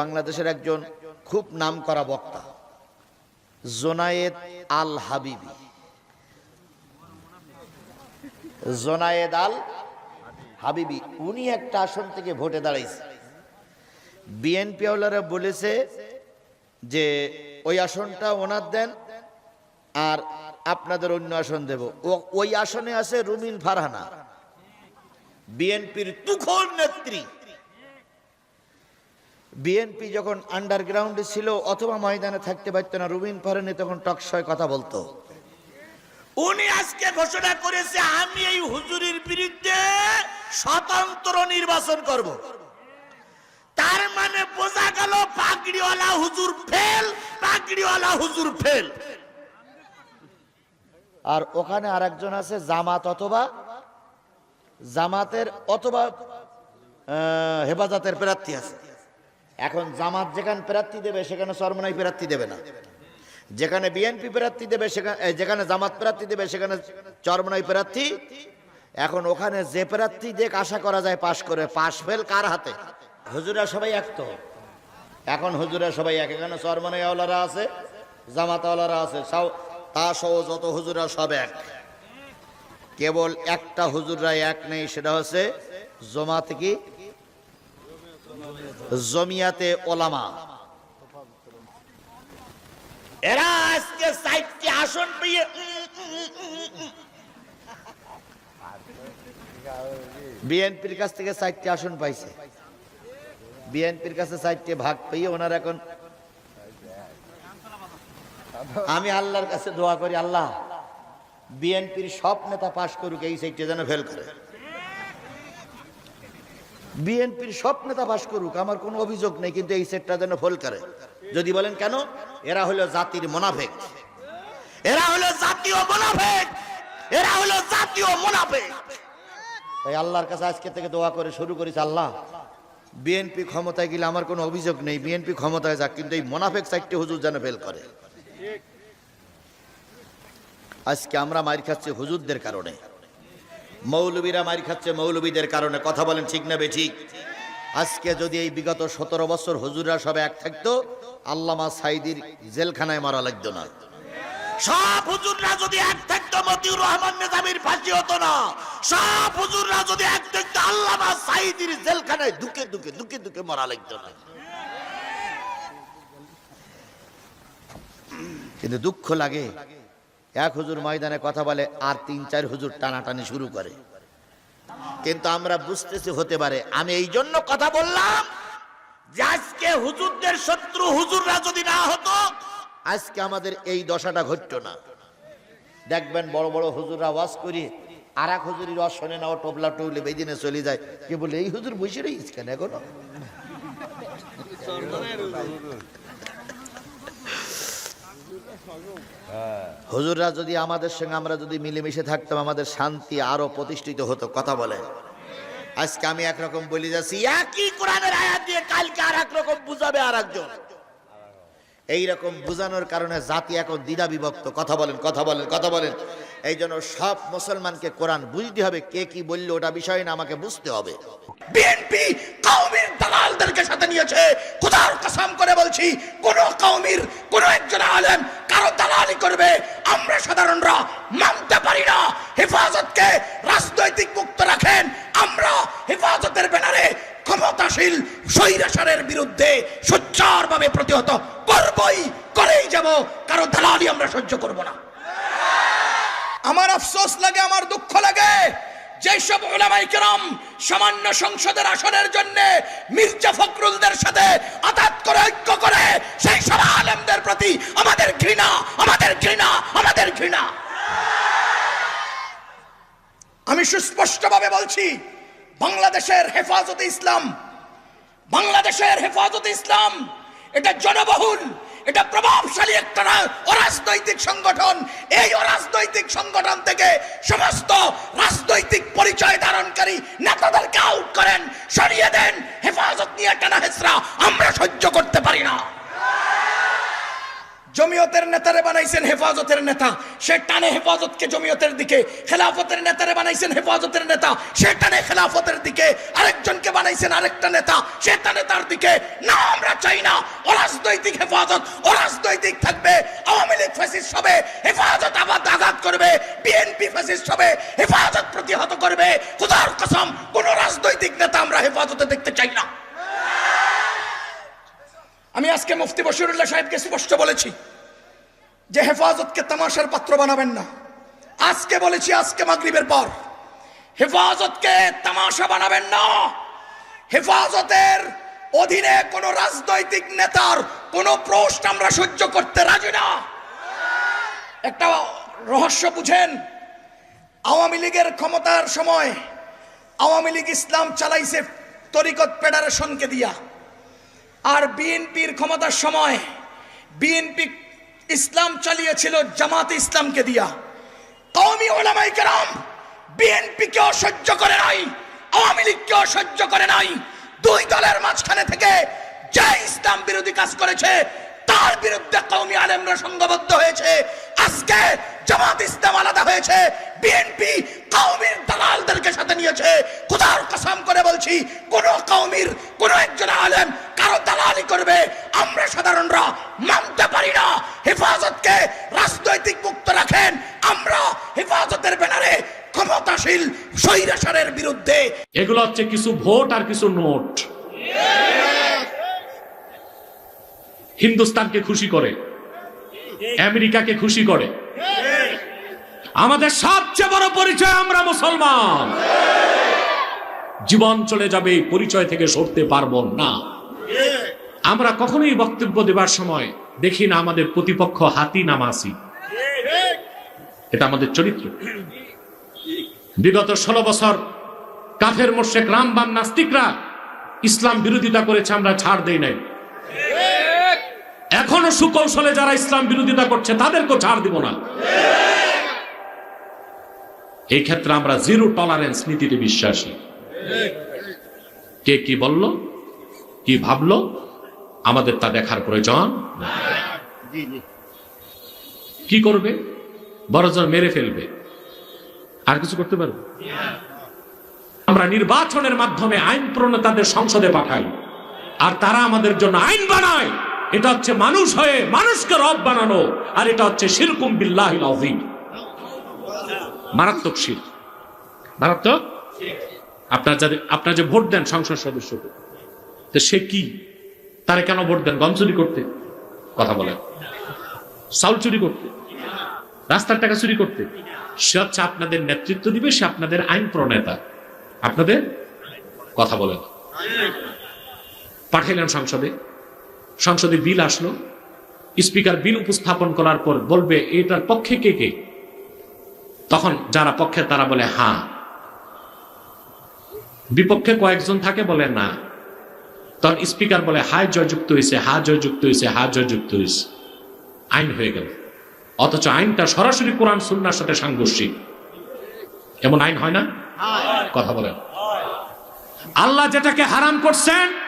বাংলাদেশের একজন খুব নামকরা বক্তা, জোনায়েদ আল হাবিবি। জোনায়েদ আল হাবিবি, উনি একটা আসন থেকে ভোটে দাঁড়াইছে। বিএনপি ওয়ালারা বলেছে যে, ওই আসনটা ওনার দেন আর আপনাদের অন্য আসন দেব। ওই আসনে আছে রুমিন ফারহানা, বিএনপির তুখোর নেত্রী। বিএনপি যখন আন্ডারগ্রাউন্ডে ছিল অথবা ময়দানে থাকতে পারতো না রুবিন ফারহানি তখন টকশয় কথা বলতো। উনি আজকে ঘোষণা করেছে আমি এই হুজুরির বিরুদ্ধে স্বতন্ত্র নির্বাচন করব। তার মানে বোঝা গেল পাগড়িওয়ালা হুজুর ফেল পাগড়িওয়ালা হুজুর ফেল আর ওখানে আরেকজন আছে জামাত অথবা জামাতের অথবা হেফাজতের প্রার্থী আছে। এখন জামাত যেখানে প্রার্থী দেবে, সেখানে সরমনাই প্রার্থী দেবে না। যেখানে বিএনপি প্রার্থী দেবে, সেখানে যেখানে জামাত প্রার্থী দেবে, সেখানে চরমনাই প্রার্থী। এখন ওখানে যে প্রার্থী দেখ, আশা করা যায় পাশ করে, পাশ ফেল কার হাতে? হুজুরা সবাই এক তো। এখন হুজুরা সবাই এক। এখানে চরমনাইওয়ালারা আছে, জামাতওয়ালারা আছে তা সহ যত হুজুরা সব এক। কেবল একটা হুজুররা এক নেই, সেটা হচ্ছে জমাতে কি? জমিয়াতে ওলামা। এরা আজকে সাইটটি আসন পেয়ে বিএনপির কাছ থেকে চারটি আসন পাইছে। বিএনপির কাছে চারটি ভাগ পেয়ে ওনার এখন আমি আল্লাহর কাছে দোয়া করি, আল্লাহ, বিএনপির সব নেতা পাশ করুক, এই সাইটে যেন ফেল করে। বিএনপির সব নেতা পাশ করুক, আমার কোনো অভিযোগ নেই, কিন্তু এই সেটটা যেন ফেল করে। যদি বলেন কেন? এরা হলো জাতির মোনাফেক। এরা হলো জাতীয় মোনাফেক। এরা হলো জাতীয় মোনাফেক। তাই আল্লাহর কাছে আজকে থেকে দোয়া করে শুরু করেছে, আল্লাহ, বিএনপি ক্ষমতায় গেলে আমার কোনো অভিযোগ নেই, বিএনপি ক্ষমতায় যাক, কিন্তু এই মোনাফেক সাইটটি হুজুর যেন ফেল করে। আজকে আমরা মার খাচ্ছি হুজুরদের কারণে। মৌলবীরা মার খাচ্ছে মৌলবীদের কারণে। কথা বলেন ঠিক না বে ঠিক? আজকে যদি এই বিগত সতেরো বছর হুজুররা সব এক থাকতো, আল্লামা সাইদির জেলখানায় মারা লাগতো না। সব হুজুররা যদি এক থাকতো, মতিউর রহমান নেজামির ফাঁসি হতো না। সব হুজুররা যদি এক থাকতো, আল্লামা সাইদির জেলখানায় দুকে দুকে দুকে দুকে মারা লাগতো না। কিন্তু দুঃখ লাগে এক হুজুর ময়দানে কথা বলে, আর তিন, চার হুজুর টানাটানি শুরু করে। কিন্তু আমরা বুঝতেছি হতে পারে, আমি এই জন্য কথা বললাম যে আজকে হুজুরদের শত্রু হুজুররা যদি না হতো, আজকে আমাদের এই দশাটা ঘটতো না। দেখবেন বড় বড় হুজুররা ওয়াজ করি আর এক হুজুরির রস শোনে না ও টোপলা টোপলে বেদিনে চলে যায়। কে বলে, এই হুজুর বসে রয়েছে কেন এখনও? হুজুররা যদি আমাদের সঙ্গে আমরা যদি মিলেমিশে থাকতাম, আমাদের শান্তি আরও প্রতিষ্ঠিত হতো। কথা বলে। আজকে আমি একরকম বলি যাচ্ছি, একই কোরআনের আয়াত দিয়ে কালকে আর একরকম বুঝাবে আর একজন এইরকম বুঝানোর কারণে জাতি এখন দ্বিধা বিভক্ত। কথা বলেন কথা বলেন কথা বলেন। এই জন্য সব মুসলমানকে কোরআন বুঝতে হবে, কে কি বলল ওটা বিষয় না, আমাকে বুঝতে হবে। বিএনপি দালালদেরকে সাথে নিয়েছে। খোদার কসম করে বলছি, কোন কওমির, কোন একজন আলেম কারও দালালি করবে। আমরা সাধারণরা মানতে পারি না। হেফাজতকে রাজনৈতিক মুক্ত রাখেন। আমরা হেফাজতের ব্যানারে ক্ষমতাশীল স্বৈরাচারের বিরুদ্ধে সোচ্চারভাবে প্রতিহত করবই, করেই যাব। কারও দালালি আমরা সহ্য করব না। আমার আফসোস লাগে, আমার দুঃখ লাগে। যেসব ওলামাই কেরাম সামান্য সংসদের আসনের জন্য মির্জা ফখরুলদের সাথে আঘাত করে, ঐক্য করে, সেই সব আলেমদের প্রতি আমাদের ঘৃণা আমাদের ঘৃণা আমাদের ঘৃণা। আমি সুস্পষ্টভাবে বলছি, বাংলাদেশের হেফাজতে ইসলাম, বাংলাদেশের হেফাজতে ইসলাম, এটা জনবহুল এটা প্রভাবশালী একটা অরাজনৈতিক সংগঠন। এই অরাজনৈতিক সংগঠন থেকে সমস্ত রাজনৈতিক পরিচয় ধারণকারী নেতাদেরকে আউট করেন, সরিয়ে দেন, হেফাজত নিয়ে টানা হেসরা আমরা সহ্য করতে পারি না। জমিয়তের নেতারে বানাইছেন হেফাজতের নেতা। সে টানে হেফাজতকে জমিয়তের দিকে, খেলাফতের নেতারে বানাইছেন হেফাজতের নেতা। সে টানে খেলাফতের দিকে, আরেকজনকে বানাইছেন আরেকটা নেতা। সে টানে তার দিকে, না, আমরা চাই রাজনৈতিক হেফাজত, অরাজনৈতিক থাকবে। আওয়ামী লীগ ফ্যাসিস্ট হবে, হেফাজত আবার আঘাত করবে। বিএনপি ফ্যাসিস্ট হবে, হেফাজত প্রতিহত করবে। খুদার কসম, কোন রাজনৈতিক নেতা আমরা হেফাজতে দেখতে চাই না। আমি আজকে মুফতি বশিরুল্লাহ সাহেবকে স্পষ্ট বলেছি যে হেফাজতকে তামাশার পাত্র বানাবেন না। আজকে বলেছি, আজকে মাগরিবের পর। হেফাজতকে তামাশা বানাবেন না। হেফাজতের অধীনে কোন রাজনৈতিক নেতার কোন প্রশ্ন আমরা সহ্য করতে রাজি না। একটা রহস্য বুঝেন, আওয়ামী লীগের ক্ষমতার সময় আওয়ামী লীগ ইসলাম চালাইছে তরিকত ফেডারেশনকে দিয়া। আর বিএনপির ক্ষমতার সময় বিএনপি ইসলাম চালিয়েছিল, জামাত ইসলামকে দিয়া। কওমি ওলামাই কেরাম বিএনপি কেও সহ্য করে নাই, আওয়ামী লীগ কেও সহ্য করে নাই। দুই দলের মাঝখানে থেকে যে ইসলাম বিরোধী কাজ করেছে তার বিরুদ্ধে কওমি আলেমরা সংঘবদ্ধ হয়েছে। আজকে জামাত ইসলাম আলাদা হয়েছে। বিএনপি কওমির দালালদেরকে সাথে নিয়েছে। খোদার কসম করে বলছি, কোন কওমির, কোন একজন আলেম কারও দালালি করবে। আমরা সাধারণরা মানতে পারি না। হেফাজতকে রাজনৈতিক মুক্ত রাখেন। আমরা হেফাজতের ব্যানারে ক্ষমতাশীল স্বৈরাচারের বিরুদ্ধে এগুলো হচ্ছে কিছু ভোট আর কিছু নোট। হিন্দুস্তানকে খুশি করে, আমেরিকাকে খুশি করে। আমাদের সবচেয়ে বড় পরিচয় আমরা মুসলমান। জীবন চলে যাবে, এই পরিচয় থেকে সরতে পারব না। আমরা কখনোই বক্তব্য দেবার সময় দেখি না আমাদের প্রতিপক্ষ হাতি নামাসি এটা আমাদের চরিত্র। বিগত ষোলো বছর কাফের মোর্শেক রামবাম নাস্তিকরা ইসলাম বিরোধিতা করেছে, আমরা ছাড় দেই নাই। এখনও সুকৌশলে যারা ইসলাম বিরোধিতা করছে তাদেরকেও ছাড় দিব না। এই ক্ষেত্রে আমরা জিরো টলারেন্স নীতিতে বিশ্বাসী। কে কি বলল? কি ভাবলো? আমাদের তা দেখার প্রয়োজন কি করবে? বড়জন মেরে ফেলবে। আর কিছু করতে পারবে? আমরা নির্বাচনের মাধ্যমে আইন প্রণেতাদের সংসদে পাঠাই। আর তারা আমাদের জন্য আইন বানায়। এটা হচ্ছে মানুষ হয়ে মানুষকে রব বানানো, আর এটা হচ্ছে শিরকুম বিল্লাহিল আযীম। মারাত্মক শির। মারাত্মক? আপনার যাদের আপনার যে ভোট দেন সংসদ সদস্যকে, তো সে কি? তারে কেন ভোট দেন? গম চুরি করতে? কথা বলেন। চাউল চুরি করতে? রাস্তার টাকা চুরি করতে? সে হচ্ছে আপনাদের নেতৃত্ব দিবে, সে আপনাদের আইন প্রণেতা। আপনাদের কথা বলেন। পাঠাইলেন সংসদে। সংসদে বিল আসলো। স্পিকার বিল উপস্থাপন করার পর বলবে এটার পক্ষে কে কে? তখন যারা পক্ষে তারা বলে হ্যাঁ বিপক্ষে কয়েকজন থাকে বলে না। তখন স্পিকার বলে হায় জয়যুক্ত হয়েছে হা জয়যুক্ত হয়েছে হা জয়যুক্ত হয়েছে আইন হয়ে গেল। অথচ আইনটা সরাসরি কোরআন সুন্নার সাথে সাংঘর্ষিক। এমন আইন হয় না? কথা বলেন। আল্লাহ যেটাকে হারাম করছেন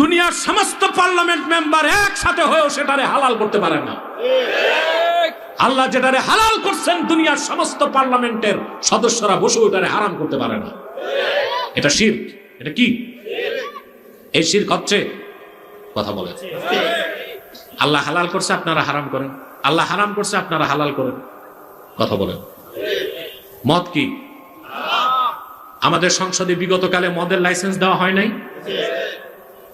দুনিয়ার সমস্ত পার্লামেন্ট মেম্বার একসাথে হয়েও সেটারে হালাল করতে পারে না। আল্লাহ যেটারে হালাল করছেন, দুনিয়ার সমস্ত পার্লামেন্টের সদস্যরা বসে ওটারে হারাম করতে পারে না। এটা শির এটা কি? এই শির হচ্ছে কথা বলে। আল্লাহ হালাল করছে, আপনারা হারাম করেন। আল্লাহ হারাম করছে, আপনারা হালাল করেন। কথা বলেন মদ কি? আমাদের সংসদে বিগতকালে মদের লাইসেন্স দেওয়া হয় নাই?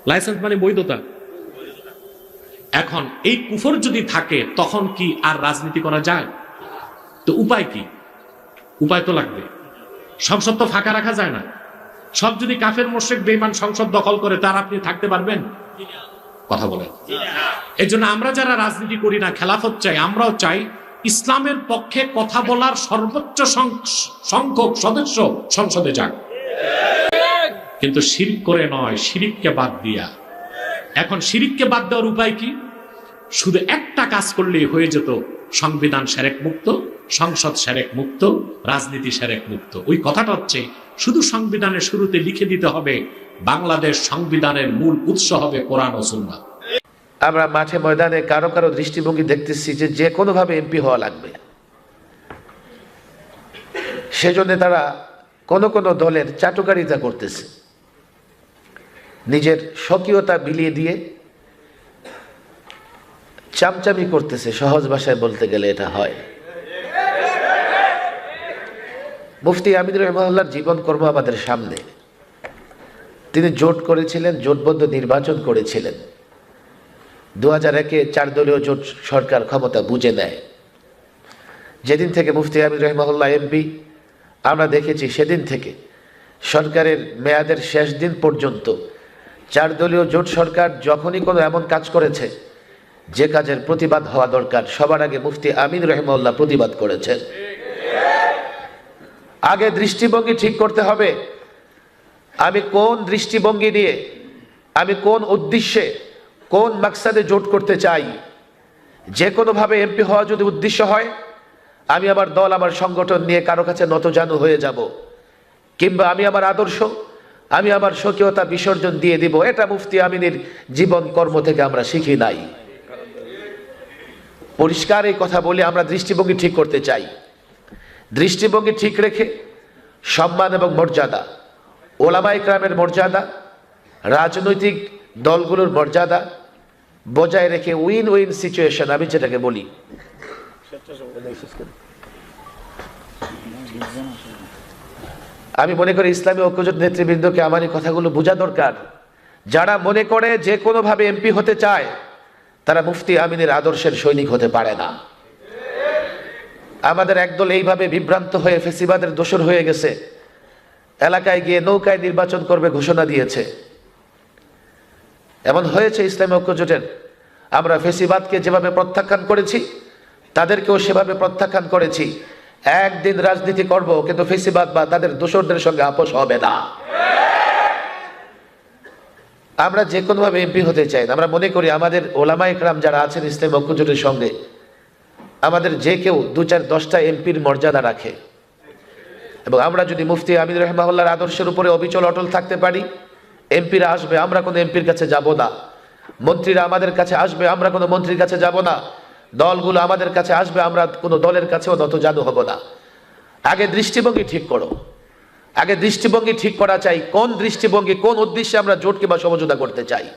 লাইসেন্স মানে বৈধতা। এখন এই কুফর যদি থাকে, তখন কি আর রাজনীতি করা যায়? তো উপায় কি? উপায় তো লাগবে। সংসদ তো ফাঁকা রাখা যায় না। সব যদি কাফের মোশেক বেইমান সংসদ দখল করে, তার আপনি থাকতে পারবেন? কথা বলেন। এই জন্য আমরা যারা রাজনীতি করি না, খেলাফত চাই, আমরাও চাই, ইসলামের পক্ষে কথা বলার সর্বোচ্চ সংখ্যক সদস্য সংসদে যাক। কিন্তু শিরিক করে নয়, শিরিককে বাদ দিয়া। এখন শিরিককে বাদ দেওয়ার উপায় কি? শুধু একটা কাজ করলেই হয়ে যেত, সংবিধান সেরেক মুক্ত, সংসদ সেরেক মুক্ত, রাজনীতি সেরেক মুক্ত। ওই কথাটা হচ্ছে, শুধু সংবিধানের শুরুতে লিখে দিতে হবে, বাংলাদেশ সংবিধানের মূল উৎস হবে কোরআন ও সুন্নাহ। আমরা মাঠে ময়দানে কারও কারও দৃষ্টিভঙ্গি দেখতেছি যে যে কোনোভাবে এমপি হওয়া লাগবে। সেজন্য তারা কোনো কোনো দলের চাটুকারিতা করতেছে। নিজের স্বকীয়তা বিলিয়ে দিয়ে চামচামি করতেছে, সহজ ভাষায় বলতে গেলে এটা হয়। মুফতি আমিদুর রহমাল্লার জীবন কর্ম আমাদের সামনে। তিনি জোট করেছিলেন, জোটবদ্ধ নির্বাচন করেছিলেন। দু হাজার একে চার দলীয় জোট সরকার ক্ষমতা বুঝে নেয়। যেদিন থেকে মুফতি আমির রহমাল্লাহ এমপি, আমরা দেখেছি সেদিন থেকে সরকারের মেয়াদের শেষ দিন পর্যন্ত চার দলীয় জোট সরকার যখনই কোনো এমন কাজ করেছে, যে কাজের প্রতিবাদ হওয়া দরকার, সবার আগে মুফতি আমিন রহমাল্লাহ প্রতিবাদ করেছেন। আগে দৃষ্টিভঙ্গি ঠিক করতে হবে, আমি কোন দৃষ্টিভঙ্গি নিয়ে আমি কোন উদ্দেশ্যে, কোন মাকসাদে জোট করতে চাই, যে কোনোভাবে এমপি হওয়া যদি উদ্দেশ্য হয়, আমি আমার দল, আমার সংগঠন নিয়ে কারও কাছে নতজানু হয়ে যাব, কিংবা আমি আমার আদর্শ আমি আমার স্বকীয়তা বিসর্জন দিয়ে দিব। এটা মুফতি আমিনের জীবন কর্ম থেকে আমরা শিখি নাই। পরিষ্কার এই কথা বলে আমরা দৃষ্টিভঙ্গি ঠিক করতে চাই। দৃষ্টিভঙ্গি ঠিক রেখে সম্মান এবং মর্যাদা ওলামা ইকরামের মর্যাদা, রাজনৈতিক দলগুলোর মর্যাদা বজায় রেখে উইন উইন সিচুয়েশন আমি যেটাকে বলি। আমি মনে করি ইসলামী ঐক্যজোট নেতৃবৃন্দকে আমার এই কথাগুলো বোঝা দরকার। যারা মনে করে যে কোনোভাবে এমপি হতে চায়, তারা মুফতি আমিনের আদর্শের সৈনিক হতে পারে না। আমাদের একদল এইভাবে বিভ্রান্ত হয়ে ফেসিবাদের দোষর হয়ে গেছে। এলাকায় গিয়ে নৌকায় নির্বাচন করবে ঘোষণা দিয়েছে। এমন হয়েছে ইসলামী ঐক্যজোটের। আমরা ফেসিবাদকে যেভাবে প্রত্যাখ্যান করেছি, তাদেরকেও সেভাবে প্রত্যাখ্যান করেছি। একদিন রাজনীতি করব, কিন্তু ফেসিবাদ বা তাদের দোষরদের সঙ্গে আপোষ হবে না। আমরা যে কোনোভাবে এমপি হতে চাই আমরা মনে করি আমাদের ওলামা ইকরাম যারা আছেন ইসলাম ঐক্যজোটের সঙ্গে, আমাদের যে কেউ দু চার দশটা এমপির মর্যাদা রাখে। এবং আমরা যদি মুফতি আমির রহমাউল্লাহর আদর্শের উপরে অবিচল অটল থাকতে পারি, এমপিরা আসবে, আমরা কোনো এমপির কাছে যাব না। মন্ত্রীরা আমাদের কাছে আসবে, আমরা কোনো মন্ত্রীর কাছে যাব না। দলগুলো আমাদের কাছে আসবে, আমরা কোনো দলের কাছেও নত জাদু হব না। আগে দৃষ্টিভঙ্গি ঠিক করো। আগে দৃষ্টিভঙ্গি ঠিক করা চাই, কোন দৃষ্টিভঙ্গি, কোন উদ্দেশ্যে আমরা জোট কিংবা সমঝোতা করতে চাই।